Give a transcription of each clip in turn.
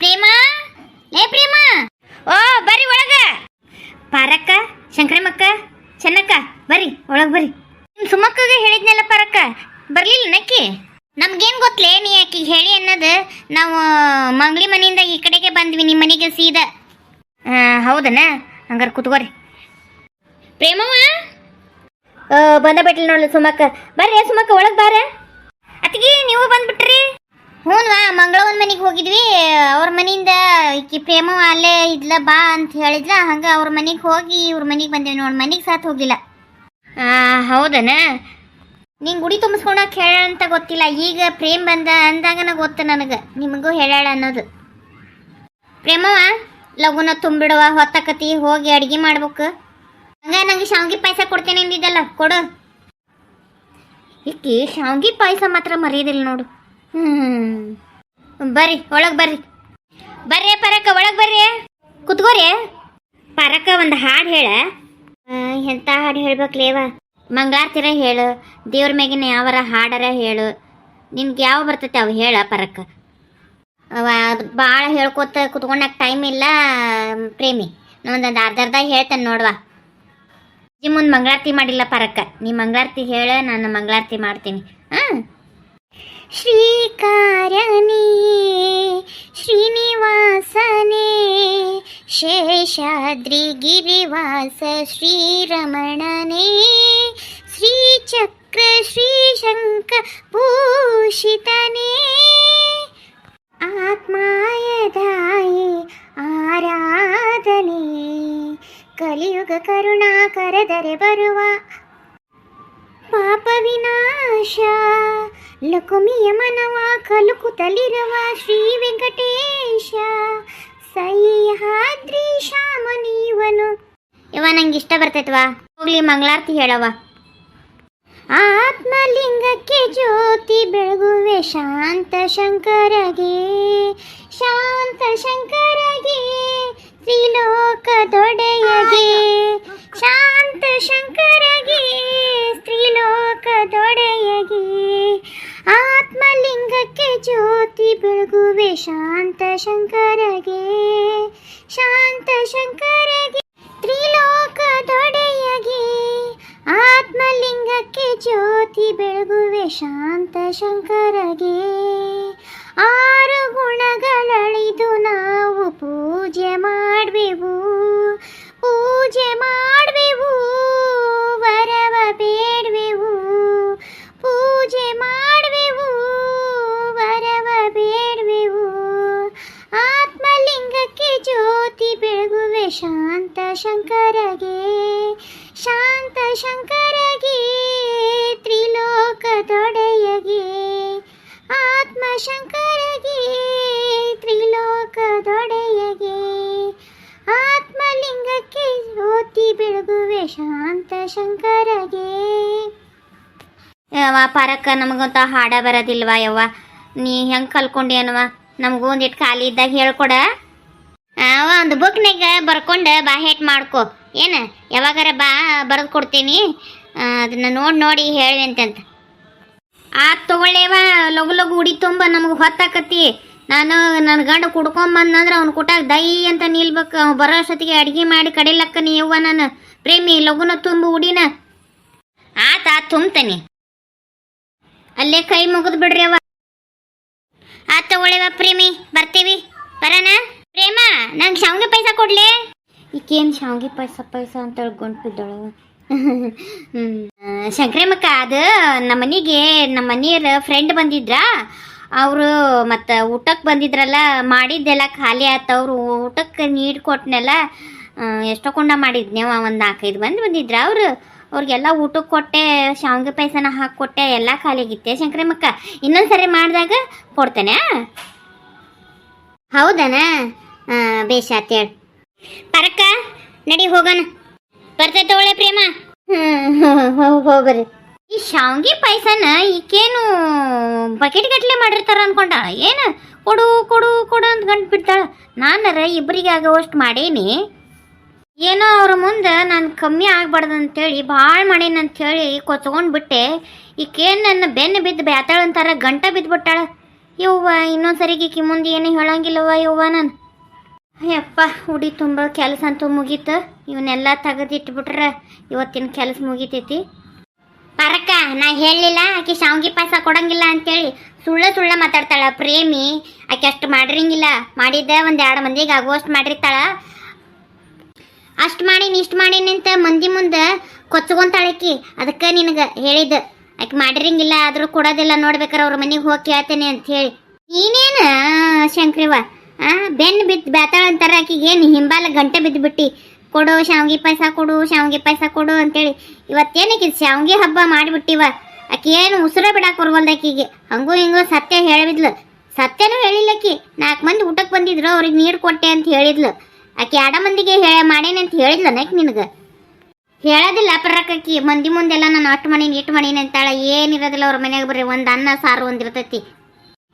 ಪ್ರೇಮ? ಲೇ ಪ್ರೇಮ? ಓ, ಬರ್ರಿ ಒಳಗ. ಪಾರಕ್ಕ, ಶಂಕರಮ್ಮಕ್ಕ, ಚೆನ್ನಕ್ಕ, ಬರ್ರಿ, ಒಳಗೆ ಬರ್ರಿ. ನಿಮ್ಮ ಸುಮಕ್ಕಗೆ ಹೇಳಿದ್ನಲ್ಲ ಪಾರಕ್ಕ, ಬರಲಿಲ್ಲ ನಕ್ಕಿ? ನಮ್ಗೇನು ಗೊತ್ತಲೇ ನೀ ಆಕಿಗೆ ಹೇಳಿ ಅನ್ನೋದು, ನಾವು, ಮಂಗ್ಳಿ ಮನೆಯಿಂದ ಈ ಕಡೆಗೆ ಬಂದ್ವಿ ನಿಮ್ಮ ಮನೆಗೆ ಸೀದಾ. ಹೌದನ? ಹಂಗಾರೆ ಕೂತ್ಕೋರಿ. ಪ್ರೇಮವ್ವ? ಬಂದ ಬಿಟ್ಲಿ ನೋಡ್ಲಿ ಸುಮಕ್ಕ. ಬರ್ರಿ, ಸುಮಕ್ಕ, ಒಳಗೆ ಬಾರ. ಅತ್ತಿಗೆ, ನೀವು ಬಂದ್ಬಿಟ್ರಿ. ಹ್ಞೂ ಮಂಗಳವನ ಮನೆಗೆ ಹೋಗಿದ್ವಿ. ಅವ್ರ ಮನೆಯಿಂದ ಈಕಿ ಪ್ರೇಮ ಅಲ್ಲೇ ಇದ್ಲ ಬಾ ಅಂತ ಹೇಳಿದ್ಲ. ಹಂಗೆ ಅವ್ರ ಮನೆಗೆ ಹೋಗಿ ಇವ್ರ ಮನೆಗೆ ಬಂದೇವಿ ನೋಡಿ ಮನೆಗೆ ಸಾತ್ ಹೋಗಿಲ್ಲ ಹೌದನ? ನಿಂಗೆ ಗುಡಿ ತುಂಬಿಸ್ಕೊಳಕ್ ಹೇಳ ಅಂತ ಗೊತ್ತಿಲ್ಲ. ಈಗ ಪ್ರೇಮ್ ಬಂದ ಅಂದಾಗನ ಗೊತ್ತು ನನಗೆ. ನಿಮಗೂ ಹೇಳಾಳ ಅನ್ನೋದು. ಪ್ರೇಮವ ಲಗುನ ತುಂಬಿಡುವ ಹೊತ್ತಕತಿ ಹೋಗಿ ಅಡುಗೆ ಮಾಡ್ಬೇಕು. ಹಂಗ ನಂಗೆ ಶಾವ್ಗಿ ಪಾಯಸ ಕೊಡ್ತೇನೆ ಅಂದಿದ್ದಲ್ಲ ಕೊಡು. ಈಕಿ ಶಾವ್ಗಿ ಪಾಯಸ ಮಾತ್ರ ಮರೆಯೋದಿಲ್ಲ ನೋಡು. ಹ್ಮ್. ಬರ್ರಿ, ಒಳಗೆ ಬರ್ರಿ. ಬರ್ರಿ ಪರಕ ಒಳಗೆ ಬರ್ರಿ. ಕುತ್ಕೋರಿ. ಪರಕ ಒಂದು ಹಾಡು ಹೇಳ. ಎಂಥ ಹಾಡು ಹೇಳ್ಬೇಕ್ಲೇವ ಮಂಗಳಾರ್ತಿರ ಹೇಳು, ದೇವ್ರ ಮ್ಯಾಗಿನ ಯಾವರ ಹಾಡರ ಹೇಳು. ನಿನ್ಗೆ ಯಾವ ಬರ್ತೈತೆ ಅವು ಹೇಳ ಪರಕ್ಕ ಭಾಳ ಹೇಳ್ಕೊತ ಕುತ್ಕೊಂಡಾಗ ಟೈಮ್ ಇಲ್ಲ, ಪ್ರೇಮಿ. ಒಂದೊಂದು ಅರ್ಧ ಅರ್ಧ ಹೇಳ್ತೇನೆ ನೋಡ್ವಾ. ಮುಂದೆ ಮಂಗಳಾರತಿ ಮಾಡಿಲ್ಲ ಪರಕ್ಕ ನೀ ಮಂಗಳಾರತಿ ಹೇಳ, ನಾನು ಮಂಗಳಾರತಿ ಮಾಡ್ತೀನಿ. ಹಾಂ श्रीकारणे श्रीनिवासने शेषाद्रिगिरिवास श्रीरमणने श्रीचक्र श्रीशङ्कभूषितने आत्माय धायि आराधने कलियुगकरुणाकरदरे बरुवा। बापविनाशा ಕರುಣಾ ಕರೆದರೆ ಬರುವ ಪಾಪ ವಿನಾಶ ಲಕುಮಿಯ ಮನವ ಕಲುಕುತ್ತಲಿರುವ ಶ್ರೀ ವೆಂಕಟೇಶ. ಸಹ್ಯಾದ್ರಿ ಶ್ಯಾಮ ನೀವನು ಇವ ನಂಗೆ ಇಷ್ಟ ಬರ್ತೈತ್ವಾ? ಹೋಗ್ಲಿ, ಮಂಗಳಾರತಿ ಹೇಳವ ಆತ್ಮಲಿಂಗಕ್ಕೆ ಜ್ಯೋತಿ ಬೆಳಗುವೆ ಶಾಂತ ಶಂಕರಗೆ. ಶಾಂತ ಶಂಕರಗೆ ತ್ರಿಲೋಕದೊಡೆಯಗೆ ಶಾಂತ ಶಂಕರಗೆ ಶಾಂತ ಶಂಕರಗೆ ತ್ರಿಲೋಕ ದೊಡೆಯಗೆ ಆತ್ಮಲಿಂಗಕ್ಕೆ ಜ್ಯೋತಿ ಬೆಳಗುವೆ ಶಾಂತ ಶಂಕರಗೆ, ಶಾಂತ ಶಂಕರಗೆ, ತ್ರಿಲೋಕದೊಡೆಯಗೆ, ಆತ್ಮ ಶಂಕರಗೆ, ತ್ರಿಲೋಕದೊಡೆಯಗೆ, ಆತ್ಮಲಿಂಗಕ್ಕೆ ಜ್ಯೋತಿ ಬೆಳಗುವೆ ಶಾಂತ ಶಂಕರಗೆ. ಯವ್ವ ಪರಕ್ಕ ನಮಗಂತ ಹಾಡ ಬರೋದಿಲ್ವಾ ಯವ್ವ? ನೀ ಹೆಂಗೆ ಕಲ್ಕೊಂಡಿ ಅನ್ನವ? ನಮಗೂ ಒಂದಿಟ್ಟು ಖಾಲಿ ಇದ್ದಾಗ ಹೇಳ್ಕೊಡ. ಅವ ಒಂದು ಬುಕ್ನಾಗ ಬರ್ಕೊಂಡು ಬಾ ಹೇಟ್ ಮಾಡ್ಕೊ. ಏನು, ಯಾವಾಗಾರ ಬಾ, ಬರೆದು ಕೊಡ್ತೀನಿ. ಅದನ್ನು ನೋಡಿ ನೋಡಿ ಹೇಳಿ ಅಂತಂತ ಆ ತಗೊಳ್ಳೇವ ಲಘು ಲಗು ಉಡಿ ತುಂಬ ನಮಗೆ ಹೊತ್ತಾಕತಿ ನಾನು ನನ್ನ ಗಂಡ ಕುಡ್ಕೊಂಬಂದಂದ್ರೆ ಅವ್ನು ಕುಟಾಗ ದೈ ಅಂತ ನಿಲ್ಬೇಕು. ಅವ್ನು ಬರೋ ಅಷ್ಟೊತ್ತಿಗೆ ಅಡ್ಗೆ ಮಾಡಿ ಕಡಿಲಕ್ಕ ನೀ ಯವ್ವ ನಾನು ಪ್ರೇಮಿ ಲಘುನ ತುಂಬ ಉಡಿನ. ಆತ, ಆತ್ ತುಂಬ್ತೇನೆ. ಅಲ್ಲೇ ಕೈ ಮುಗಿದ್ ಬಿಡ್ರಿ ಅವ ಆತ ತಗೊಳ್ಳಿವ ಪ್ರೇಮಿ, ಬರ್ತೀವಿ ಬರೋಣ ಪ್ರೇಮ ನಂಗೆ ಶಾವ್ಗೆ ಪೈಸಾ ಕೊಡ್ಲಿ ಈಕೇನು ಶಾವಿಗೆ ಪಾಯಸ ಪಾಯಸ ಅಂತ ಹೇಳ್ಕೊಂಡು ಬಿದ್ದಳು ಶಂಕ್ರಮಕ್ಕ ಅದು ನಮ್ಮ ಮನೆಗೆ ನಮ್ಮ ಮನೆಯವ್ರ ಫ್ರೆಂಡ್ ಬಂದಿದ್ರ? ಅವರು ಮತ್ತು ಊಟಕ್ಕೆ ಬಂದಿದ್ರಲ್ಲ, ಮಾಡಿದ್ದೆಲ್ಲ ಖಾಲಿ ಆಯ್ತು ಅವರು ಊಟಕ್ಕೆ ನೀಡ್ ಕೊಟ್ಟನೆಲ್ಲ ಎಷ್ಟೋ ಕೊಂಡ ಮಾಡಿದ್ನೇವ ಒಂದು ನಾಲ್ಕೈದು ಮಂದಿ ಬಂದಿದ್ರ ಅವರು? ಅವ್ರಿಗೆಲ್ಲ ಊಟಕ್ಕೆ ಕೊಟ್ಟೆ ಶಾವಿಗೆ ಪಾಯಸನ ಹಾಕ್ಕೊಟ್ಟೆ ಎಲ್ಲ ಖಾಲಿ ಆಗಿತ್ತೆ ಶಂಕ್ರಮಕ್ಕ ಇನ್ನೊಂದು ಸರಿ ಮಾಡಿದಾಗ ಕೊಡ್ತೇನೆ ಹೌದನ? ಬೇಷ ಆತೇಳಿ ಪರಕ್ಕ ನಡಿ ಹೋಗೋಣ. ಬರ್ತೈತ ಒಳ್ಳೆ ಪ್ರೇಮ. ಹೋಗ್ರಿ. ಈ ಶಾವ್ಗಿ ಪಾಯಸನ ಈಕೇನು ಬಕೆಟ್ ಗಟ್ಲೆ ಮಾಡಿರ್ತಾರ ಅನ್ಕೊಂಡ. ಏನು? ಕೊಡು ಕೊಡು ಕೊಡು ಅಂತ ಗಂಟು ಬಿಡ್ತಾಳ. ನಾನರ ಇಬ್ಬರಿಗೆ ಆಗೋವಷ್ಟು ಮಾಡೇನಿ. ಏನೋ ಅವ್ರ ಮುಂದೆ ನಾನು ಕಮ್ಮಿ ಆಗ್ಬಾರ್ದು ಅಂತೇಳಿ ಭಾಳ ಮಾಡೇನಿ ಅಂತೇಳಿ ಕೊಚ್ಕೊಂಡು ಬಿಟ್ಟೆ. ಈಕೇನು ನನ್ನ ಬೆನ್ನು ಬಿದ್ದು ಬ್ಯಾತಾಳ ಅಂತಾರ ಗಂಟ ಬಿದ್ದುಬಿಟ್ಟಾಳ ಯವ್ವ ಇನ್ನೊಂದ್ಸರಿಗೆ ಕಿ ಮುಂದೆ ಏನೂ ಹೇಳಂಗಿಲ್ಲವ ಯವ್ವ ನಾನು. ಯಪ್ಪ ಉಡಿ ತುಂಬ ಕೆಲಸ ಅಂತೂ ಮುಗೀತು. ಇವನ್ನೆಲ್ಲ ತೆಗೆದಿಟ್ಬಿಟ್ರೆ ಇವತ್ತಿನ ಕೆಲಸ ಮುಗಿತೈತಿ. ಪರಕ, ನಾ ಹೇಳಲಿಲ್ಲ, ಆಕೆ ಶಾವ್ಗಿ ಪಾಯಸ ಕೊಡಂಗಿಲ್ಲ ಅಂತೇಳಿ ಸುಳ್ಳ ಸುಳ್ಳ ಮಾತಾಡ್ತಾಳ ಪ್ರೇಮಿ. ಆಕೆ ಅಷ್ಟು ಮಾಡಿರಂಗಿಲ್ಲ. ಮಾಡಿದ್ದ ಒಂದು ಎರಡು ಮಂದಿಗೆ ಆಗುವಷ್ಟು ಮಾಡಿರ್ತಾಳ. ಅಷ್ಟು ಮಾಡೀನಿ ಇಷ್ಟು ಮಾಡೀನಿ ಅಂತ ಮಂದಿ ಮುಂದೆ ಕೊಚ್ಕೊಂತಾಳಕಿ ಅದಕ್ಕೆ ನಿನಗೆ ಹೇಳಿದ ಆಕೆ ಮಾಡಿರಂಗಿಲ್ಲ, ಆದರೂ ಕೊಡೋದಿಲ್ಲ ನೋಡ್ಬೇಕಾರೆ ಅವ್ರ ಮನೆಗೆ ಹೋಗಿ ಕೇಳ್ತೇನೆ ಅಂತ ಹೇಳಿ. ನೀನೇನು ಶಂಕ್ರಿವ? ಬೆನ್ನು ಬಿದ್ದು ಬ್ಯಾತಾಳ ಅಂತಾರೆ ಆಕಿಗೆ ಏನು ಹಿಂಬಾಲ ಗಂಟೆ ಬಿದ್ದು ಬಿಟ್ಟು ಕೊಡು, ಶಾವ್ಗೆ ಪಾಯಸ ಕೊಡು, ಶಾವ್ಗೆ ಪಾಯಸ ಕೊಡು ಅಂತೇಳಿ. ಇವತ್ತೇನಕ್ಕೆ ಶಾವ್ಗೆ ಹಬ್ಬ ಮಾಡಿಬಿಟ್ಟಿವ? ಆಕಿ ಏನು ಉಸಿರ ಬಿಡಕ್ಕೆ ಬರ್ಬೋದು ಆಕಿಗೆ. ಹಂಗೂ ಹಿಂಗೂ ಸತ್ಯ ಹೇಳಿದ್ಲು ಸತ್ಯನೂ ಹೇಳಿಲ್ಲಕಿ ನಾಲ್ಕು ಮಂದಿ ಊಟಕ್ಕೆ ಬಂದಿದ್ರು, ಅವ್ರಿಗೆ ನೀರು ಕೊಟ್ಟೆ ಅಂತ ಹೇಳಿದ್ಲು. ಆಕಿ ಆಡ ಮಂದಿಗೆ ಹೇಳ ಮಾಡೇನೆ ಅಂತ ಹೇಳಿದ್ಲು ನಕ್ ನಿನಗೆ? ಹೇಳೋದಿಲ್ಲ ಪರಕ್ಕಿ ಮಂದಿ ಮುಂದೆಲ್ಲ ನಾನು ಅಟ್ಟು ಮಾಡೀನಿ ಇಟ್ಟು ಮಾಡೀನಿ ಅಂತಾಳೆ. ಏನಿರೋದಿಲ್ಲ ಅವ್ರ ಮನ್ಯಾಗ ಬರ್ರಿ. ಒಂದು ಅನ್ನ, ಸಾರು ಒಂದಿರ್ತೈತಿ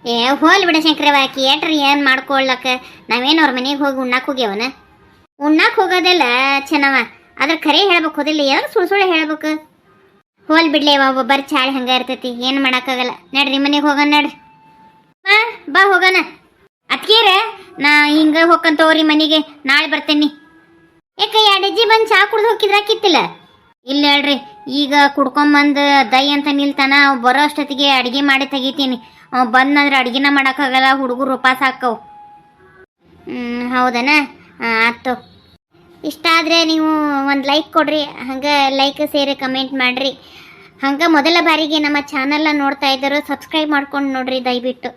ಏ, ಹೋಲ್ ಬಿಡ ಶಂಕರವಾಕಿ ಏಟ್ರಿ ಏನು ಮಾಡ್ಕೊಳ್ಳಕ ನಾವೇನು ಅವ್ರ ಮನೆಗೆ ಹೋಗಿ ಉಣ್ಣಾಕ್ ಹೋಗ್ಯವನ? ಉಣ್ಣಾಕ್ ಹೋಗೋದಲ್ಲ ಚೆನ್ನವ ಅದ್ರ ಖರೆ ಹೇಳ್ಬೇಕು, ಹೋದಿಲ್ಲ ಯಾರು ಸುಳ್ಳು ಸುಳ್ಳು ಹೇಳ್ಬೇಕು. ಹೋಲ್ ಬಿಡ್ಲಿ ಒಬ್ಬರ್ ಚಾಳಿ ಹಂಗ ಇರ್ತೈತಿ, ಏನು ಮಾಡೋಕ್ಕಾಗಲ್ಲ. ನಡ್ರಿ, ಮನೆಗೆ ಹೋಗೋಣ ನಡ್ರಿ. ಬಾ ಬಾ ಹೋಗೋಣ. ಅದಕ್ಕೀರ ನಾ ಹಿಂಗ ಹೋಗ್ಕಂತವ್ರಿ ಮನೆಗೆ, ನಾಳೆ ಬರ್ತೇನಿ. ಯಾಕೆ ಎರಡು ಅಜ್ಜಿ ಬಂದು ಚಾ ಕುಡ್ದು ಹೋಗಿದ್ರಾಕಿತ್ತಿಲ್ಲ ಇಲ್ಲ ಹೇಳ್ರಿ, ಈಗ ಕುಡ್ಕೊಂಬಂದು ದೈ ಅಂತ ನಿಲ್ತಾನ ಅವ್ ಬರೋ ಅಷ್ಟೊತ್ತಿಗೆ ಅಡಿಗೆ ಮಾಡಿ ತೆಗಿತೀನಿ. ಅವ್ ಬಂದಂದ್ರೆ ಅಡುಗೆನ ಮಾಡೋಕ್ಕಾಗಲ್ಲ, ಹುಡುಗರು ಉಪವಾಸ ಹಾಕವು ಹೌದನ? ಆಯ್ತು. ಇಷ್ಟ ಆದರೆ ನೀವು ಒಂದು ಲೈಕ್ ಕೊಡ್ರಿ, ಹಂಗೆ ಲೈಕ್ ಸೇರಿ ಕಮೆಂಟ್ ಮಾಡಿರಿ. ಹಂಗೆ ಮೊದಲ ಬಾರಿಗೆ ನಮ್ಮ ಚಾನಲ್ನ ನೋಡ್ತಾ ಇದ್ದಾರೋ ಸಬ್ಸ್ಕ್ರೈಬ್ ಮಾಡ್ಕೊಂಡು ನೋಡಿರಿ ದಯವಿಟ್ಟು.